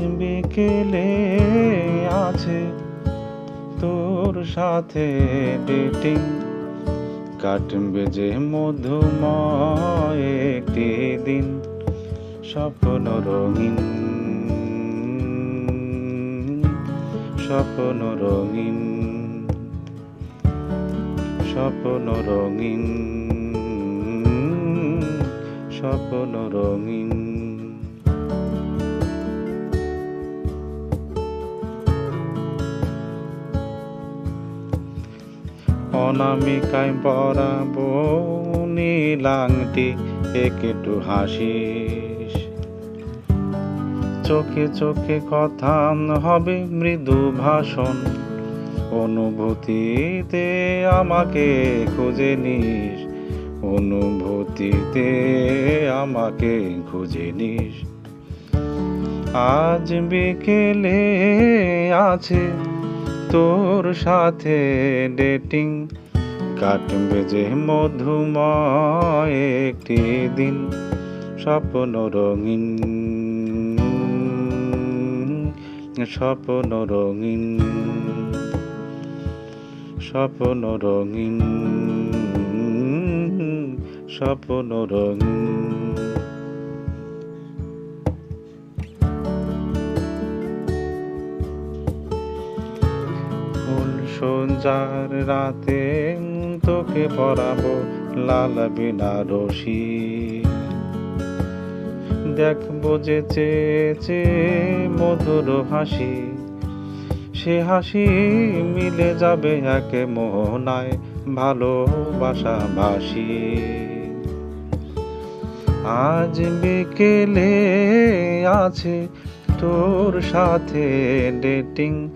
বিকেলে আছে তোর সাথে ডেটিং কাটবে যে মধুময় একটি দিন, স্বপ্ন রঙিন। স্বপ্ন রঙিন। স্বপ্ন রঙিন। স্বপ্ন রঙিন। অনামিকায় পরাবো নীলাংটি একটু হাসিস। চোখে চোখে কথা হবে মৃদু ভাষণ, অনুভূতিতে আমাকে খুঁজে নিস, অনুভূতিতে আমাকে খুঁজে নিস। আজ বিকেলে আছে তোর সাথে ডেটিং কাটবে যে মধুময় একটি দিন, স্বপ্ন রঙিন স্বপ্ন রঙিন স্বপ্ন রঙিন স্বপ্ন রঙিন। ফুল সঞ্জার রাতে তোকে পরাবো লাল বিনা রশি দেখব যে চেয়েছে মধুর হাসি, সে হাসি মিলে যাবে একে মোহনায় ভালোবাসা ভাসি আজ বিকেলে আছে তোর সাথে ডেটিং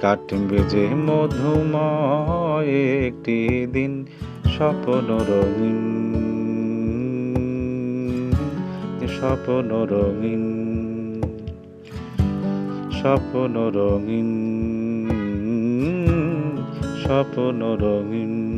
কাটবে যে মধুময় একটি দিন, স্বপ্ন রঙিন। স্বপ্ন রঙিন। স্বপ্ন রঙিন। স্বপ্ন রঙিন।